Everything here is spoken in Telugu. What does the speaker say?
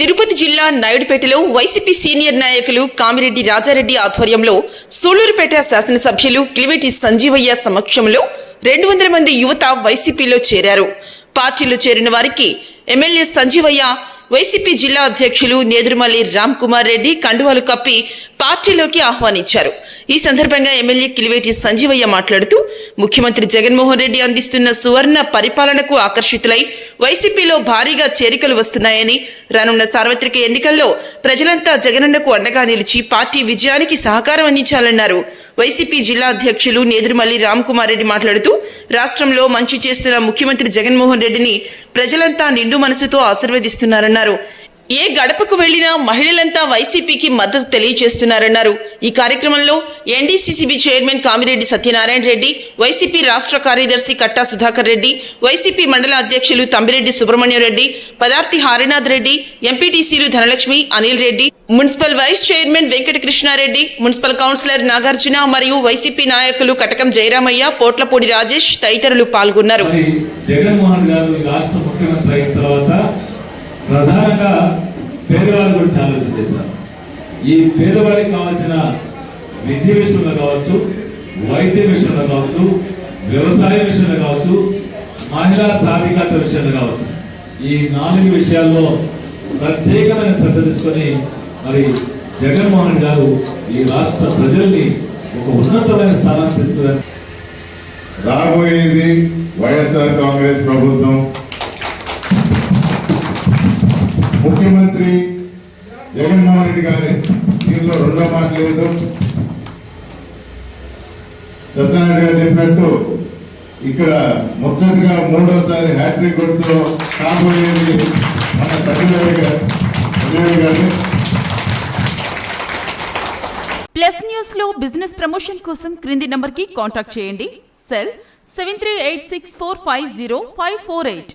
తిరుపతి జిల్లా నాయుడుపేటలో వైసీపీ సీనియర్ నాయకులు కామిరెడ్డి రాజారెడ్డి ఆధ్వర్యంలో సూళ్ళూరుపేట శాసనసభ్యులు కిలివేటి సంజీవయ్య సమక్షంలో రెండు వందల మంది యువత వైసీపీలో చేరారు. పార్టీలో చేరిన వారికి ఎమ్మెల్యే సంజీవయ్య వైసీపీ జిల్లా అధ్యక్షులు నేదురుమల్లి రామ్ కుమార్ రెడ్డి కండువాలు కప్పి పార్టీలోకి ఆహ్వానించారు. ఈ సందర్భంగా ఎమ్మెల్యే కిలివేటి సంజీవయ్య మాట్లాడుతూ ముఖ్యమంత్రి జగన్మోహన్ రెడ్డి అందిస్తున్న సువర్ణ పరిపాలనకు ఆకర్షితులై వైసీపీలో భారీగా చేరికలు వస్తున్నాయని రానున్న సార్వత్రిక ఎన్నికల్లో ప్రజలంతా జగనన్నకు అండగా నిలిచి పార్టీ విజయానికి సహకారం అందించాలన్నారు. వైసీపీ జిల్లా అధ్యక్షులు నేదురుమల్లి రామ్ కుమార్ రెడ్డి మాట్లాడుతూ రాష్ట్రంలో మంచి చేస్తున్న ముఖ్యమంత్రి జగన్మోహన్ రెడ్డిని ప్రజలంతా నిండు మనసుతో ఆశీర్వదిస్తున్నారన్నారు. ఏ గడపకు వెళ్ళినా మహిళలంతా వైసీపీకి మద్దతు తెలియజేస్తున్నారన్నారు. ఈ కార్యక్రమంలో NDCCB chairman Kamireddy Satyanarayana Reddy YCP రాష్ట్ర కార్యదర్శి కట్టా సుధాకర్ రెడ్డి వైసీపీ మండల అధ్యక్షులు తమ్మిరెడ్డి సుబ్రహ్మణ్యం రెడ్డి పదార్థి హారినాథ్ రెడ్డి ఎంపీటీసీలు Dhanalakshmi Anil Reddy municipal vice chairman Venkata Krishnareddy municipal councillor Nagarjuna మరియు వైసీపీ నాయకులు కటకం జయరామయ్య పోట్లపూడి రాజేష్ తదితరులు పాల్గొన్నారు. జగన్మోహన్ గారు రాష్ట్ర ముఖ్యమంత్రి అయిన తర్వాత ప్రధానంగా పేదవాళ్ళ గురించి ఆలోచన చేశారు. ఈ పేదవారికి కావాల్సిన విద్య విషయంలో కావచ్చు వైద్య విషయంలో కావచ్చు వ్యవసాయ విషయంలో కావచ్చు మహిళా సాధికారత విషయంలో కావచ్చు. ఈ నాలుగు విషయాల్లో ప్రత్యేకమైన శ్రద్ధ తీసుకొని మరి జగన్మోహన్ గారు ఈ రాష్ట్ర ప్రజల్ని ఒక ఉన్నతమైన స్థానాన్ని తీసుకున్నారు రాబోయేది వైఎస్ఆర్ కాంగ్రెస్ ప్రభుత్వం. ముఖ్యమంత్రి జగన్మోహన్ రెడ్డి గారి దీనిలో రెండో మాట లేదు. సత్యనారాయణ గారు చెప్పినట్టు ఇక్కడ మొత్తంగా మూడోసారి హ్యాట్రిక్ కొడుతూ కాబోయేది మన సత్యనారాయణ గారు సత్యనారాయణ గారు. ప్లస్ న్యూస్లో బిజినెస్ ప్రమోషన్ కోసం క్రింది నంబర్కి కాంటాక్ట్ చేయండి. Cell seven three eight six four five zero five four eight.